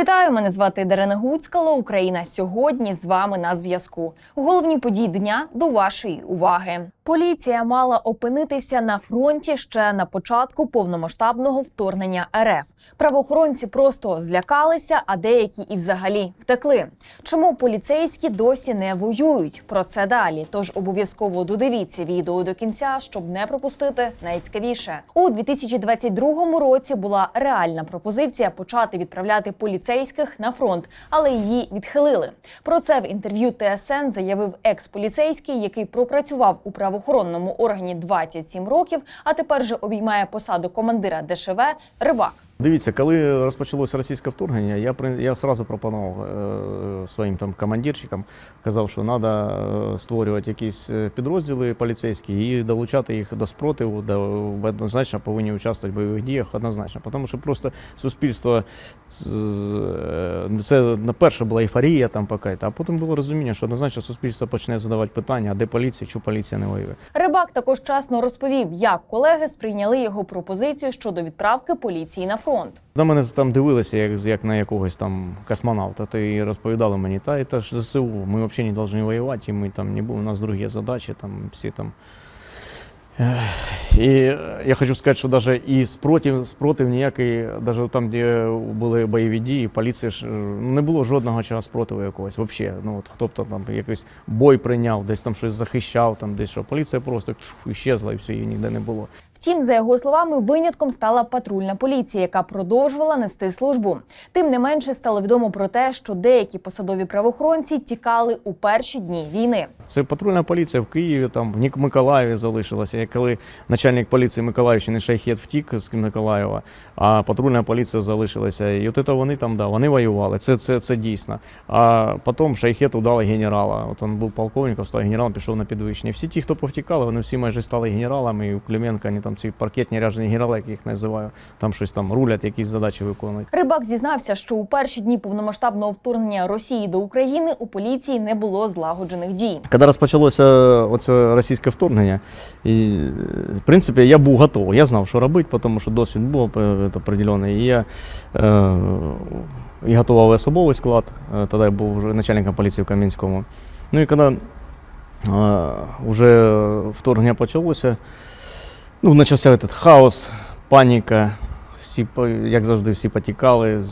Вітаю, мене звати Дарина Гуцкало. Україна сьогодні з вами на зв'язку. Головні події дня до вашої уваги. Поліція мала опинитися на фронті ще на початку повномасштабного вторгнення РФ. Правоохоронці просто злякалися, а деякі і взагалі втекли. Чому поліцейські досі не воюють? Про це далі. Тож обов'язково додивіться відео до кінця, щоб не пропустити найцікавіше. У 2022 році була реальна пропозиція почати відправляти поліцейських на фронт, але її відхилили. Про це в інтерв'ю ТСН заявив екс-поліцейський, який пропрацював у правоохоронному органі 27 років, а тепер же обіймає посаду командира ДШВ Рибак. Дивіться, коли розпочалося російське вторгнення, я я одразу пропонував е, своїм там командирчикам, казав, що треба створювати якісь е, підрозділи поліцейські і долучати їх до спротиву, де однозначно повинні участвувати в бойових діях, однозначно. Тому що просто суспільство е, це на перше була ейфорія там поки, а потім було розуміння, що однозначно суспільство почне задавати питання, а де поліція, чому поліція не воює. Рибак також чесно розповів, як колеги сприйняли його пропозицію щодо відправки поліції на фронт. На мене там дивилися як, як на якогось там космонавта. Та і розповідали мені, та це ж ЗСУ, ми взагалі не повинні воювати, і ми там не будемо, у нас другі задачі, там всі там. І я хочу сказати, що навіть і спротив, спротив ніякий, навіть там, де були бойові дії, поліція ж не було жодного чого спротиву якогось взагалі. Ну от хто б то там якийсь бой прийняв, десь там щось захищав, там десь що. Поліція просто чух, іщезла і все, її ніде не було. Втім, за його словами, винятком стала патрульна поліція, яка продовжувала нести службу. Тим не менше стало відомо про те, що деякі посадові правоохоронці тікали у перші дні війни. Це патрульна поліція в Києві, там в Миколаєві залишилася. І коли начальник поліції Миколаївщини Шайхет втік з Миколаєва, а патрульна поліція залишилася. І от це вони там, да, вони воювали. Це, це, це дійсно. А потім Шайхету дали генерала. От він був полковником, став генералом, пішов на підвищення. Всі ті, хто повтікали, вони всі майже стали генералами. І у Клименка, вони там ці паркетні ряжені генерали, як їх називаю, там щось там рулять, якісь задачі виконують. Рибак зізнався, що у перші дні повномасштабного вторгнення Росії до України у поліції не було злагоджених дій. Коли розпочалося оце російське вторгнення, і, в принципі, я був готовий. Я знав, що робити, тому що досвід був е, определений. І я е, і готував особовий склад, е, тоді я був вже начальником поліції в Кам'янському. Ну і коли е, вже вторгнення почалося, ну, почався этот хаос, паніка. Всі, як завжди, всі потікали.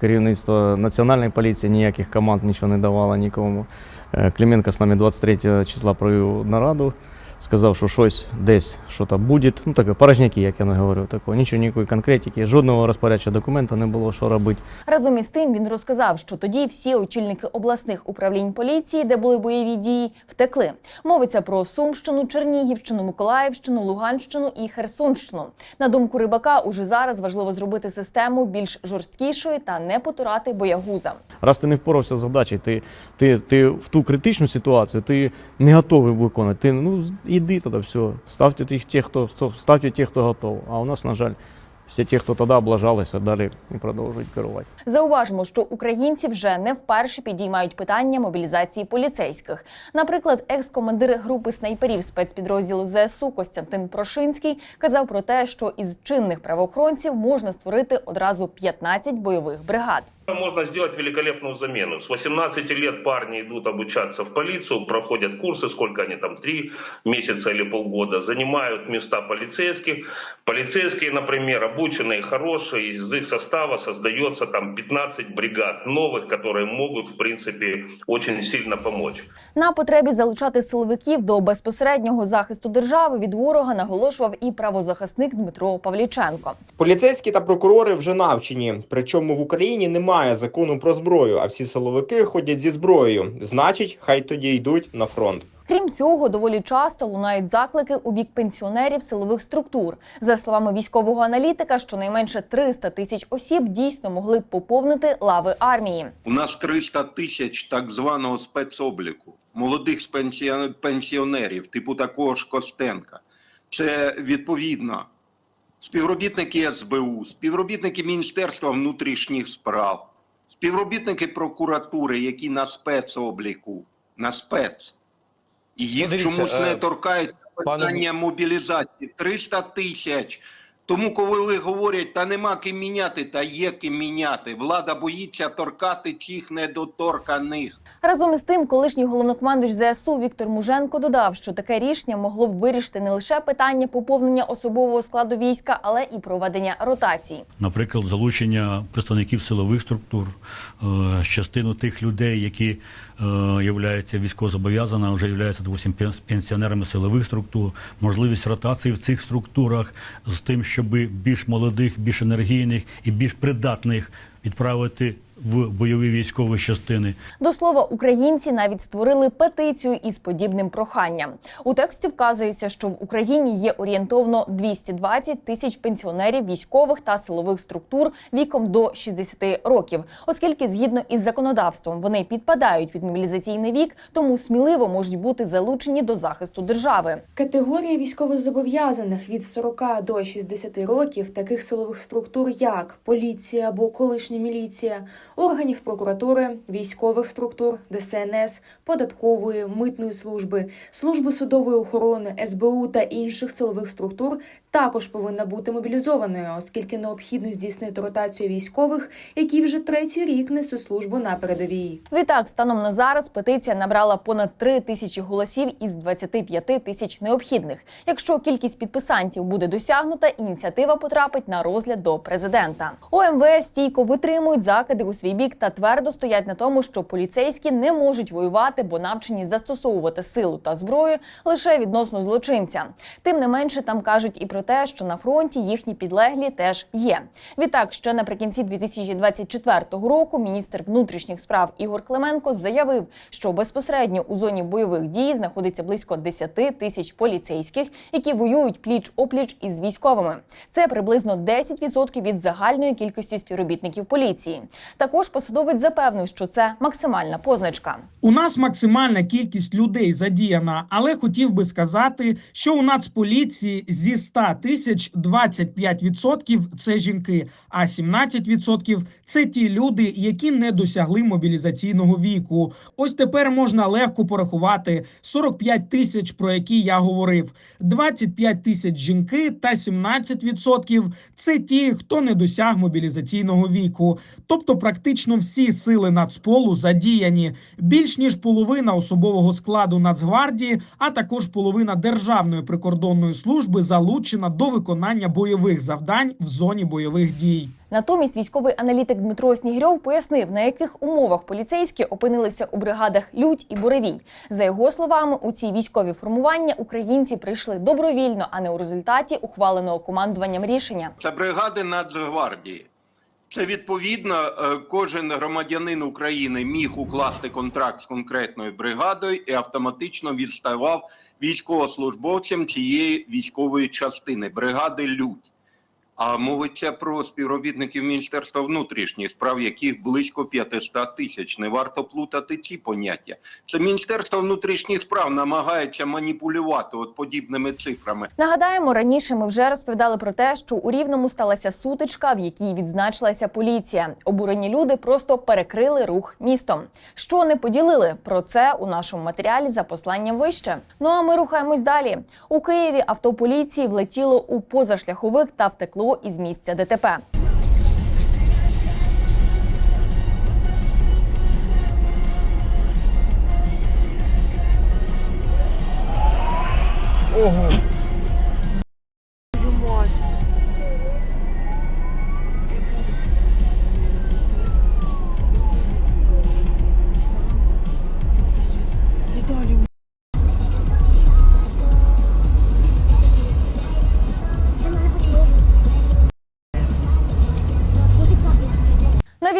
Керівництво національної поліції ніяких команд нічого не давало нікому. Е, Клименко з нами 23 числа провів нараду, сказав, що щось десь що там буде. Ну таке порожняки, як я не говорю, такого. Нічого, ніякої конкретики, жодного розпорядчого документа не було, що робити. Разом із тим він розказав, що тоді всі очільники обласних управлінь поліції, де були бойові дії, втекли. Мовиться про Сумщину, Чернігівщину, Миколаївщину, Луганщину і Херсонщину. На думку рибака, уже зараз важливо зробити систему більш жорсткішою та не потурати боягузам. Раз ти не впорався з задачею, ти, ти, ти в ту критичну ситуацію, ти не готовий виконати. Ти ну іди тоді, все. Ставте тих, тих, хто, хто ставте тих, хто готов. А у нас, на жаль, всі ті, хто тоді облажалися, далі і продовжують керувати. Зауважимо, що українці вже не вперше підіймають питання мобілізації поліцейських. Наприклад, екс-командир групи снайперів спецпідрозділу ЗСУ Костянтин Прошинський казав про те, що із чинних правоохоронців можна створити одразу 15 бойових бригад. Можно сделать великолепную замену. С 18 лет парни идут обучаться в полицию, проходят курсы, сколько они там, три месяца или полгода, занимают места полицейских. Полицейские, например, обученные, хорошие, из их состава создается там 15 бригад новых, которые могут, в принципе, очень сильно помочь. На потребі залучати силовиків до безпосереднього захисту держави від ворога наголошував і правозахисник Дмитро Павліченко. Поліцейські та прокурори вже навчені. Причому в Україні немає закону про зброю, а всі силовики ходять зі зброєю. Значить, хай тоді йдуть на фронт. Крім цього, доволі часто лунають заклики у бік пенсіонерів силових структур. За словами військового аналітика, щонайменше 300 тисяч осіб дійсно могли б поповнити лави армії. У нас 300 тисяч так званого спецобліку, молодих пенсіонерів, типу такого ж Костенка. Це відповідно співробітники СБУ, співробітники Міністерства внутрішніх справ, співробітники прокуратури, які на спецобліку, на спец. Їх дивіться, чомусь е, не торкають пане питання мобілізації. 300 тисяч Тому, коли говорять, та нема ким міняти, та є ким міняти. Влада боїться торкати цих недоторканих. Разом із тим, колишній головнокомандуюч ЗСУ Віктор Муженко додав, що таке рішення могло б вирішити не лише питання поповнення особового складу війська, але і проведення ротацій. наприклад, залучення представників силових структур, е, частину тих людей, які е, являються військовозобов'язаними, вже являються допустим, пен- пенсіонерами силових структур, можливість ротації в цих структурах з тим, щоб більш молодих, більш енергійних і більш придатних відправити в бойові військові частини. До слова, українці навіть створили петицію із подібним проханням. У тексті вказується, що в Україні є орієнтовно 220 тисяч пенсіонерів військових та силових структур віком до 60 років, оскільки згідно із законодавством вони підпадають під мобілізаційний вік, тому сміливо можуть бути залучені до захисту держави. Категорія військовозобов'язаних від 40 до 60 років таких силових структур, як поліція або колишня міліція, органів прокуратури, військових структур, ДСНС, податкової, митної служби, служби судової охорони, СБУ та інших силових структур також повинна бути мобілізованою, оскільки необхідно здійснити ротацію військових, які вже третій рік несуть службу на передовій. Відтак, станом на зараз петиція набрала понад 3 тисячі голосів із 25 тисяч необхідних. Якщо кількість підписантів буде досягнута, ініціатива потрапить на розгляд до президента. ОМВС стійко витримують закиди у свій бік та твердо стоять на тому, що поліцейські не можуть воювати, бо навчені застосовувати силу та зброю лише відносно злочинця. Тим не менше, там кажуть і про те, що на фронті їхні підлеглі теж є. Відтак, ще наприкінці 2024 року міністр внутрішніх справ Ігор Клименко заявив, що безпосередньо у зоні бойових дій знаходиться близько 10 тисяч поліцейських, які воюють пліч опліч із військовими. Це приблизно 10% від загальної кількості співробітників поліції. Також посадовець запевнив, що це максимальна позначка. У нас максимальна кількість людей задіяна, але хотів би сказати, що у Нацполіції зі 100 тисяч 25% – це жінки, а 17% – це ті люди, які не досягли мобілізаційного віку. Ось тепер можна легко порахувати 45 тисяч, про які я говорив, 25 тисяч жінки та 17% – це ті, хто не досяг мобілізаційного віку. Тобто практично всі сили Нацполу задіяні. Більш ніж половина особового складу Нацгвардії, а також половина Державної прикордонної служби залучена до виконання бойових завдань в зоні бойових дій. Натомість військовий аналітик Дмитро Снігирьов пояснив, на яких умовах поліцейські опинилися у бригадах Людь і Буревій. За його словами, у ці військові формування українці прийшли добровільно, а не у результаті ухваленого командуванням рішення. Це бригади Нацгвардії. Це відповідно е, кожен громадянин України міг укласти контракт з конкретною бригадою і автоматично відставав військовослужбовцям цієї військової частини бригади Людь. А мовиться про співробітників Міністерства внутрішніх справ, яких близько 500 тисяч. Не варто плутати ці поняття. Це Міністерство внутрішніх справ намагається маніпулювати от подібними цифрами. Нагадаємо, раніше ми вже розповідали про те, що у рівному сталася сутичка, в якій відзначилася поліція. Обурені люди просто перекрили рух містом. Що не поділили про це у нашому матеріалі за посланням вище. Ну а ми рухаємось далі. У Києві авто поліції влетіло у позашляховик та втекло із місця ДТП. На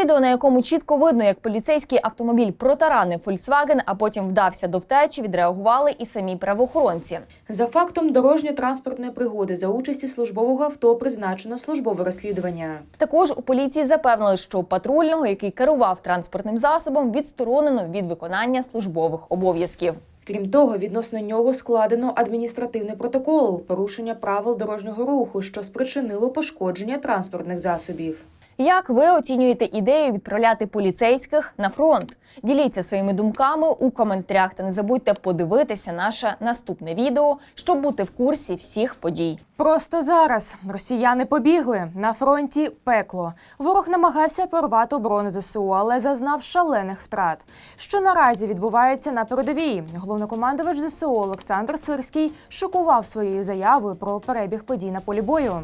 відео, на якому чітко видно, як поліцейський автомобіль протаранив Volkswagen, а потім вдався до втечі, відреагували і самі правоохоронці. За фактом дорожньо-транспортної пригоди за участі службового авто призначено службове розслідування. Також у поліції запевнили, що патрульного, який керував транспортним засобом, відсторонено від виконання службових обов'язків. Крім того, відносно нього складено адміністративний протокол порушення правил дорожнього руху, що спричинило пошкодження транспортних засобів. Як ви оцінюєте ідею відправляти поліцейських на фронт? Діліться своїми думками у коментарях та не забудьте подивитися наше наступне відео, щоб бути в курсі всіх подій. Просто зараз росіяни побігли на фронті пекло. Ворог намагався порвати оборони ЗСУ, але зазнав шалених втрат. Що наразі відбувається на передовій? Головнокомандувач ЗСУ Олександр Сирський шокував своєю заявою про перебіг подій на полі бою.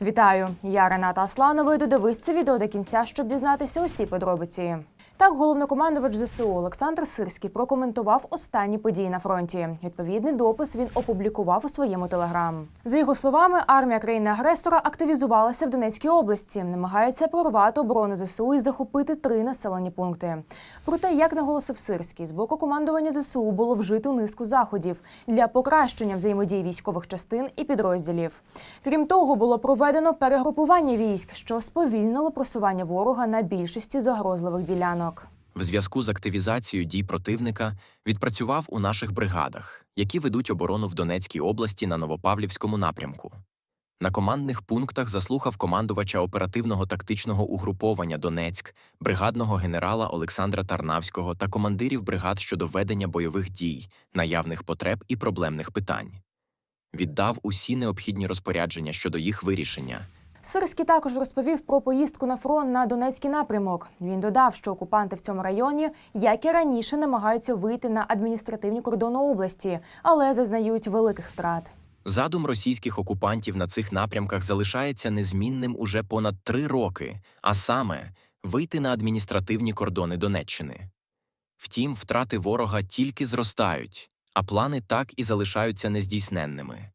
Вітаю! Я Рената Асланова. і Додивись це відео до кінця, щоб дізнатися усі подробиці. Так, головнокомандувач ЗСУ Олександр Сирський прокоментував останні події на фронті. Відповідний допис він опублікував у своєму телеграм. За його словами, армія країни-агресора активізувалася в Донецькій області, намагається прорвати оборону ЗСУ і захопити три населені пункти. Проте, як наголосив Сирський, з боку командування ЗСУ було вжито низку заходів для покращення взаємодії військових частин і підрозділів. Крім того, було проведено перегрупування військ, що сповільнило просування ворога на більшості загрозливих ділянок. В зв'язку з активізацією дій противника відпрацював у наших бригадах, які ведуть оборону в Донецькій області на Новопавлівському напрямку. На командних пунктах заслухав командувача оперативного тактичного угруповання Донецьк, бригадного генерала Олександра Тарнавського та командирів бригад щодо ведення бойових дій, наявних потреб і проблемних питань. Віддав усі необхідні розпорядження щодо їх вирішення. Сирський також розповів про поїздку на фронт на Донецький напрямок. Він додав, що окупанти в цьому районі, як і раніше, намагаються вийти на адміністративні кордони області, але зазнають великих втрат. Задум російських окупантів на цих напрямках залишається незмінним уже понад три роки, а саме вийти на адміністративні кордони Донеччини. Втім, втрати ворога тільки зростають, а плани так і залишаються нездійсненними.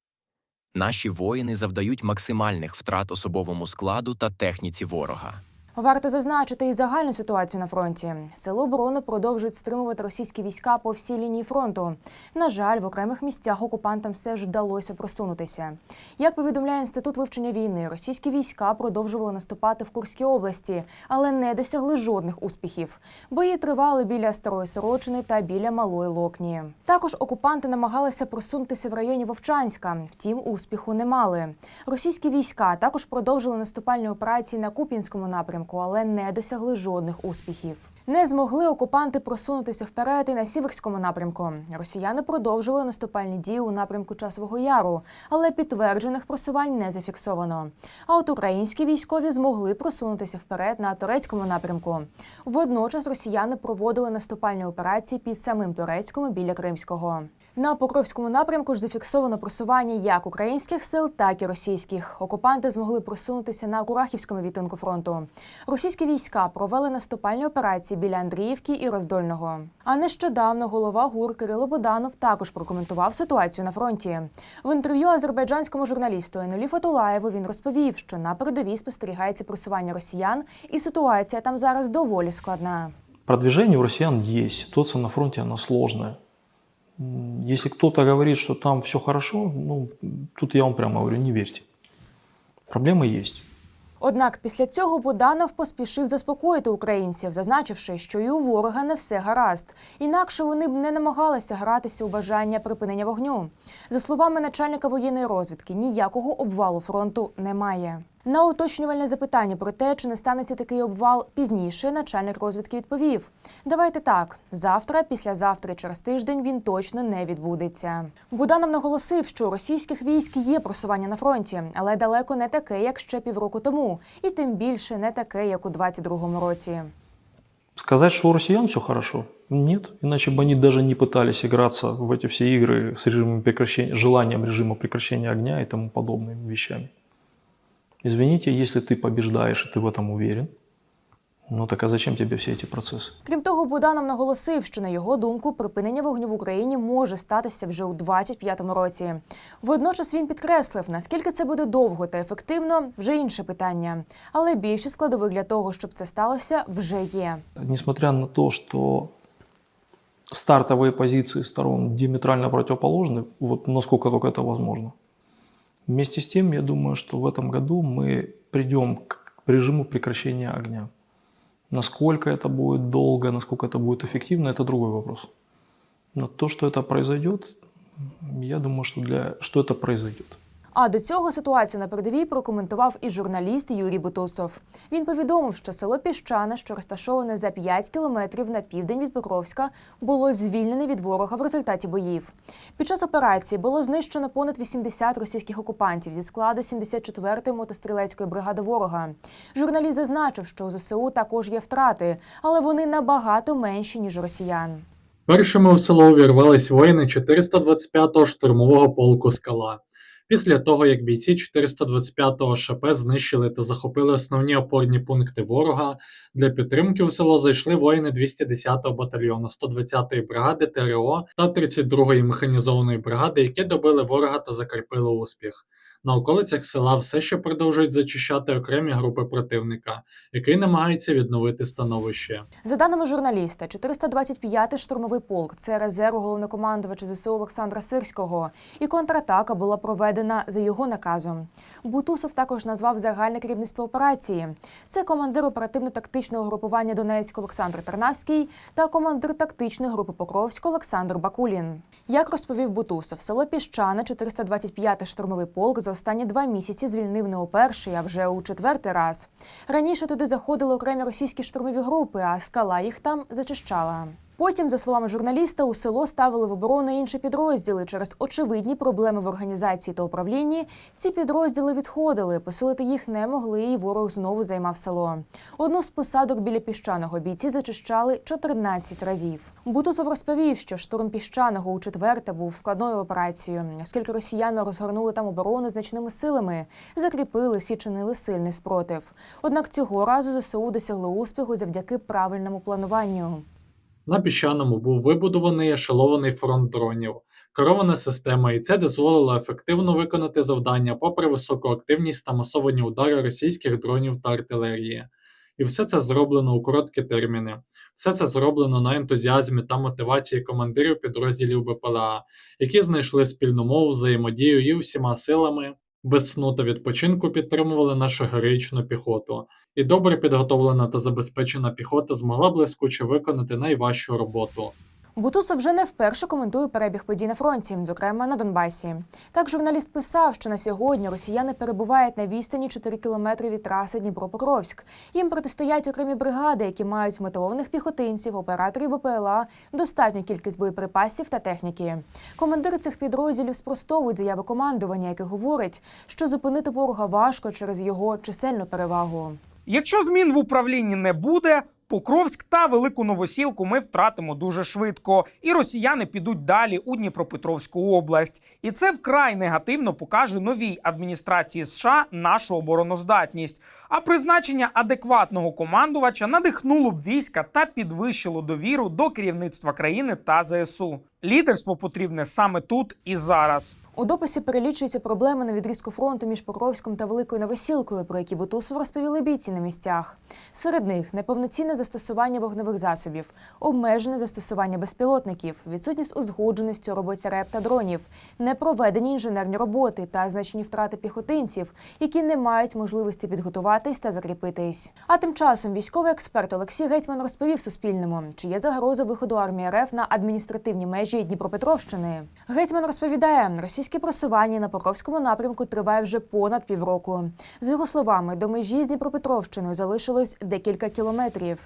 Наші воїни завдають максимальних втрат особовому складу та техніці ворога. Варто зазначити і загальну ситуацію на фронті. Сили оборони продовжують стримувати російські війська по всій лінії фронту. На жаль, в окремих місцях окупантам все ж вдалося просунутися. Як повідомляє інститут вивчення війни, російські війська продовжували наступати в Курській області, але не досягли жодних успіхів. Бої тривали біля Старої Сорочини та біля Малої Локні. Також окупанти намагалися просунутися в районі Вовчанська, втім успіху не мали. Російські війська також продовжили наступальні операції на Куп'янському напрямку, але не досягли жодних успіхів. Не змогли окупанти просунутися вперед і на сіверському напрямку. Росіяни продовжили наступальні дії у напрямку Часового Яру, але підтверджених просувань не зафіксовано. А от українські військові змогли просунутися вперед на турецькому напрямку. Водночас росіяни проводили наступальні операції під самим турецьком біля Кримського. На Покровському напрямку ж зафіксовано просування як українських сил, так і російських. Окупанти змогли просунутися на Курахівському відтинку фронту. Російські війська провели наступальні операції біля Андріївки і Роздольного. А нещодавно голова ГУР Кирило Боданов також прокоментував ситуацію на фронті. В інтерв'ю азербайджанському журналісту Енулі Фатулаєву він розповів, що на передовій спостерігається просування росіян, і ситуація там зараз доволі складна. Продвижение у россиян есть. Ситуация на фронте, она сложная. Если кто-то говорит, что там все хорошо, ну, тут я вам прямо говорю, не верьте. Проблемы есть. Однак після цього Буданов поспішив заспокоїти українців, зазначивши, що і у ворога не все гаразд. Інакше вони б не намагалися гратися у бажання припинення вогню. За словами начальника воєнної розвідки, ніякого обвалу фронту немає. На уточнювальне запитання про те, чи не станеться такий обвал пізніше, начальник розвідки відповів: Давайте так, завтра, післязавтра, і через тиждень він точно не відбудеться. Буданов наголосив, що у російських військ є просування на фронті, але далеко не таке, як ще півроку тому, і тим більше не таке, як у 22-му році. Сказать, что у россиян все хорошо? Нет. Иначе бы они даже не пытались играться в эти все игры с режимом прекращения, желанием режима прекращения огня и тому подобными вещами. Извините, если ты побеждаешь, и ты в этом уверен, ну так а зачем тебе все эти процессы? Крім того, Буданов наголосив, що на його думку припинення вогню в Україні може статися вже у 25-му році. Водночас він підкреслив, наскільки це буде довго та ефективно, вже інше питання. Але більше складових для того, щоб це сталося, вже є. Несмотря на то, что стартовые позиции сторон диаметрально противоположны, вот насколько только это возможно. Вместе с тем, я думаю, что в этом году мы придем к режиму прекращения огня. Насколько это будет долго, насколько это будет эффективно, это другой вопрос. Но то, что это произойдет, я думаю, что, для, что это произойдет. А до цього ситуацію на передовій прокоментував і журналіст Юрій Бутусов. Він повідомив, що село Піщане, що розташоване за 5 кілометрів на південь від Покровська, було звільнене від ворога в результаті боїв. Під час операції було знищено понад 80 російських окупантів зі складу 74-ї мотострілецької бригади ворога. Журналіст зазначив, що у ЗСУ також є втрати, але вони набагато менші ніж росіян. Першими у село увірвались воїни 425-го штурмового полку Скала. Після того, як бійці 425-го ШП знищили та захопили основні опорні пункти ворога, для підтримки у село зайшли воїни 210-го батальйону 120-ї бригади ТРО та 32-ї механізованої бригади, які добили ворога та закріпили успіх. На околицях села все ще продовжують зачищати окремі групи противника, який намагається відновити становище. За даними журналіста, 425-й штурмовий полк це резерв головнокомандувача ЗСУ Олександра Сирського, і контратака була проведена за його наказом. Бутусов також назвав загальне керівництво операції. Це командир оперативно-тактичного групування Донецьк Олександр Тернавський та командир тактичної групи Покровськ Олександр Бакулін. Як розповів Бутусов, село Піщане, 425-й штурмовий полк останні два місяці звільнив не у перший, а вже у четвертий раз. Раніше туди заходили окремі російські штурмові групи, а скала їх там зачищала. Потім, за словами журналіста, у село ставили в оборону інші підрозділи. Через очевидні проблеми в організації та управлінні ці підрозділи відходили. Посилити їх не могли, і ворог знову займав село. Одну з посадок біля піщаного бійці зачищали 14 разів. Бутусов розповів, що штурм піщаного у четверте був складною операцією, оскільки росіяни розгорнули там оборону значними силами, закріпились і чинили сильний спротив. Однак цього разу ЗСУ досягли успіху завдяки правильному плануванню. На піщаному був вибудований ешелований фронт дронів, керована система, і це дозволило ефективно виконати завдання попри високу активність та масовані удари російських дронів та артилерії. І все це зроблено у короткі терміни. Все це зроблено на ентузіазмі та мотивації командирів підрозділів БПЛА, які знайшли спільну мову, взаємодію і всіма силами без сну та відпочинку підтримували нашу героїчну піхоту. І добре підготовлена та забезпечена піхота змогла блискуче виконати найважчу роботу. Бутусов вже не вперше коментує перебіг подій на фронті, зокрема на Донбасі. Так журналіст писав, що на сьогодні росіяни перебувають на відстані 4 кілометри від траси Дніпро-Покровськ. Їм протистоять окремі бригади, які мають мотивованих піхотинців, операторів БПЛА, достатню кількість боєприпасів та техніки. Командири цих підрозділів спростовують заяви командування, яке говорить, що зупинити ворога важко через його чисельну перевагу. Якщо змін в управлінні не буде, Покровськ та Велику Новосілку ми втратимо дуже швидко, і росіяни підуть далі у Дніпропетровську область. І це вкрай негативно покаже новій адміністрації США нашу обороноздатність. А призначення адекватного командувача надихнуло б війська та підвищило довіру до керівництва країни та ЗСУ. Лідерство потрібне саме тут і зараз. У дописі перелічуються проблеми на відрізку фронту між Покровськом та Великою Новосілкою, про які Бутусов розповіли бійці на місцях. Серед них неповноцінне застосування вогневих засобів, обмежене застосування безпілотників, відсутність узгодженості у роботі РЕП та дронів, непроведені інженерні роботи та значні втрати піхотинців, які не мають можливості підготуватись та закріпитись. А тим часом військовий експерт Олексій Гетьман розповів Суспільному, чи є загроза виходу армії РФ на адміністративні межі Дніпропетровщини. Гетьман розповідає, російське просування на Покровському напрямку триває вже понад півроку. З його словами, до межі з Дніпропетровщиною залишилось декілька кілометрів.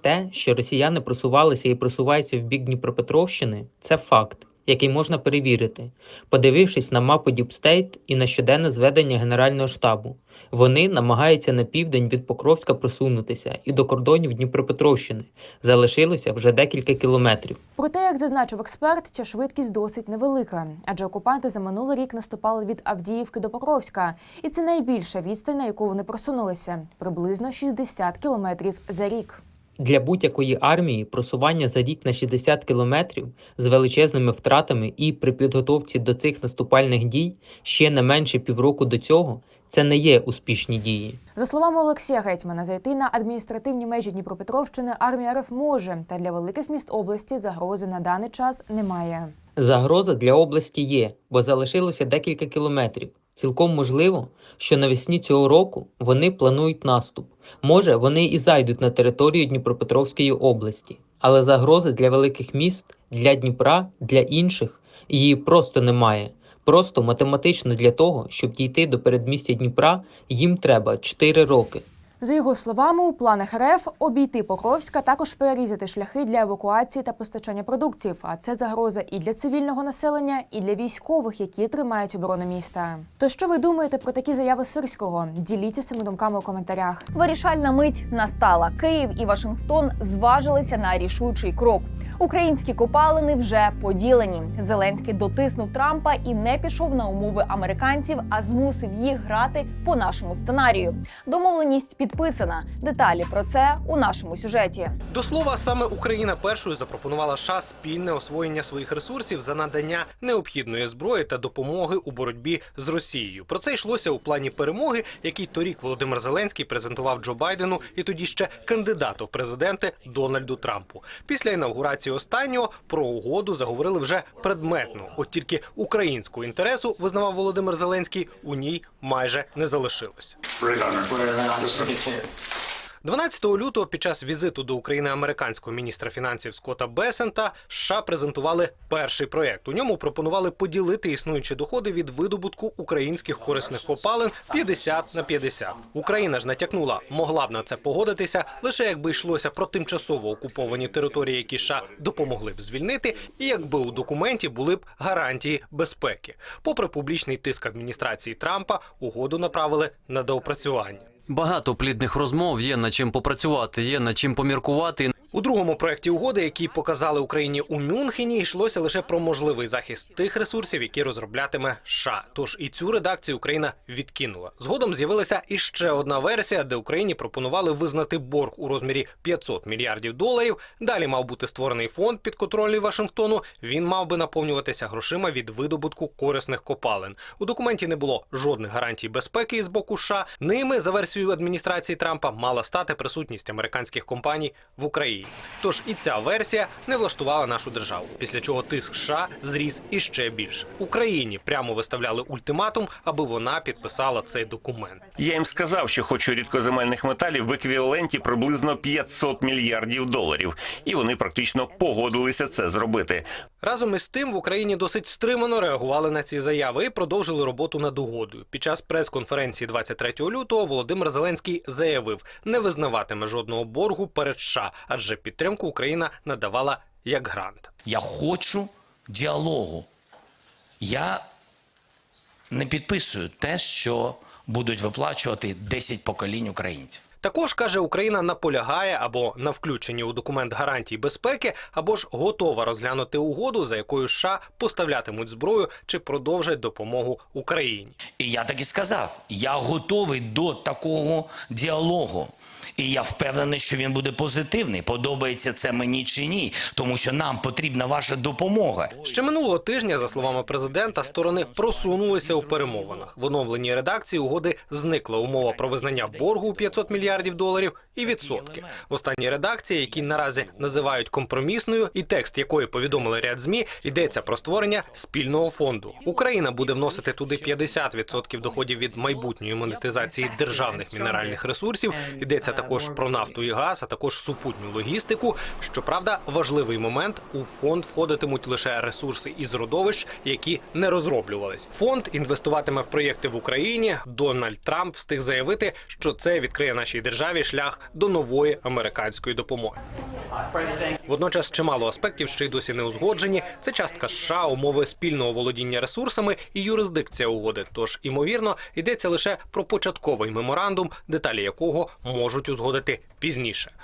Те, що росіяни просувалися і просуваються в бік Дніпропетровщини, це факт, який можна перевірити, подивившись на мапу Діпстейт і на щоденне зведення Генерального штабу. Вони намагаються на південь від Покровська просунутися і до кордонів Дніпропетровщини. Залишилося вже декілька кілометрів. Проте, як зазначив експерт, ця швидкість досить невелика, адже окупанти за минулий рік наступали від Авдіївки до Покровська, і це найбільша відстань, на яку вони просунулися приблизно 60 кілометрів за рік. Для будь-якої армії просування за рік на 60 кілометрів з величезними втратами і при підготовці до цих наступальних дій ще не менше півроку до цього це не є успішні дії. За словами Олексія Гетьмана, зайти на адміністративні межі Дніпропетровщини армія РФ може, та для великих міст області загрози на даний час немає. Загроза для області є, бо залишилося декілька кілометрів. Цілком можливо, що навесні цього року вони планують наступ. Може, вони і зайдуть на територію Дніпропетровської області, але загрози для великих міст, для Дніпра, для інших її просто немає. Просто математично для того, щоб дійти до передмістя Дніпра, їм треба 4 роки. За його словами, у планах РФ обійти Покровська, також перерізати шляхи для евакуації та постачання продуктів. А це загроза і для цивільного населення, і для військових, які тримають оборону міста. То що ви думаєте про такі заяви Сирського? Діліться своїми думками у коментарях. Вирішальна мить настала. Київ і Вашингтон зважилися на рішучий крок. Українські копалини вже поділені. Зеленський дотиснув Трампа і не пішов на умови американців, а змусив їх грати по нашому сценарію. Домовленість підписана. Деталі про це у нашому сюжеті. До слова, саме Україна першою запропонувала США спільне освоєння своїх ресурсів за надання необхідної зброї та допомоги у боротьбі з Росією. Про це йшлося у плані перемоги, який торік Володимир Зеленський презентував Джо Байдену і тоді ще кандидату в президенти Дональду Трампу. Після інавгурації останнього про угоду заговорили вже предметно. От тільки українського інтересу визнавав Володимир Зеленський у ній майже не залишилось. 12 лютого під час візиту до України американського міністра фінансів Скотта Бесента США презентували перший проєкт. У ньому пропонували поділити існуючі доходи від видобутку українських корисних копалин 50 на 50. Україна ж натякнула, могла б на це погодитися лише якби йшлося про тимчасово окуповані території, які США допомогли б звільнити, і якби у документі були б гарантії безпеки. Попри публічний тиск адміністрації Трампа, угоду направили на доопрацювання. Багато плідних розмов є над чим попрацювати, є над чим поміркувати. У другому проєкті угоди, який показали Україні у Мюнхені, йшлося лише про можливий захист тих ресурсів, які розроблятиме США. Тож і цю редакцію Україна відкинула. Згодом з'явилася іще одна версія, де Україні пропонували визнати борг у розмірі 500 мільярдів доларів. Далі мав бути створений фонд під контролю Вашингтону. Він мав би наповнюватися грошима від видобутку корисних копалин. У документі не було жодних гарантій безпеки з боку США. Ними за версією адміністрації Трампа мала стати присутність американських компаній в Україні. Тож і ця версія не влаштувала нашу державу. Після чого тиск США зріс іще більше. Україні прямо виставляли ультиматум, аби вона підписала цей документ. Я їм сказав, що хочу рідкоземельних металів в еквіваленті приблизно 500 мільярдів доларів, і вони практично погодилися це зробити. Разом із тим в Україні досить стримано реагували на ці заяви і продовжили роботу над угодою. Під час прес-конференції 23 лютого Володимир Зеленський заявив, не визнаватиме жодного боргу перед США, адже підтримку Україна надавала як грант. Я хочу діалогу. Я не підписую те, що будуть виплачувати 10 поколінь українців. Також каже, Україна наполягає або на включенні у документ гарантій безпеки, або ж готова розглянути угоду, за якою США поставлятимуть зброю чи продовжать допомогу Україні. І я так і сказав: я готовий до такого діалогу. І я впевнений, що він буде позитивний. Подобається це мені чи ні, тому що нам потрібна ваша допомога. Ще минулого тижня, за словами президента, сторони просунулися у перемовинах. В оновленій редакції угоди зникла умова про визнання боргу у 500 мільярдів доларів і відсотки. В останній редакції, які наразі називають компромісною, і текст якої повідомили ряд змі, йдеться про створення спільного фонду. Україна буде вносити туди 50% доходів від майбутньої монетизації державних мінеральних ресурсів. Йдеться також про нафту і газ, а також супутню логістику. Щоправда, важливий момент у фонд входитимуть лише ресурси із родовищ, які не розроблювались. Фонд інвестуватиме в проєкти в Україні. Дональд Трамп встиг заявити, що це відкриє нашій державі шлях до нової американської допомоги. Водночас чимало аспектів ще й досі не узгоджені. Це частка США, умови спільного володіння ресурсами і юрисдикція угоди. Тож, імовірно, йдеться лише про початковий меморандум, деталі якого можуть узгодити пізніше.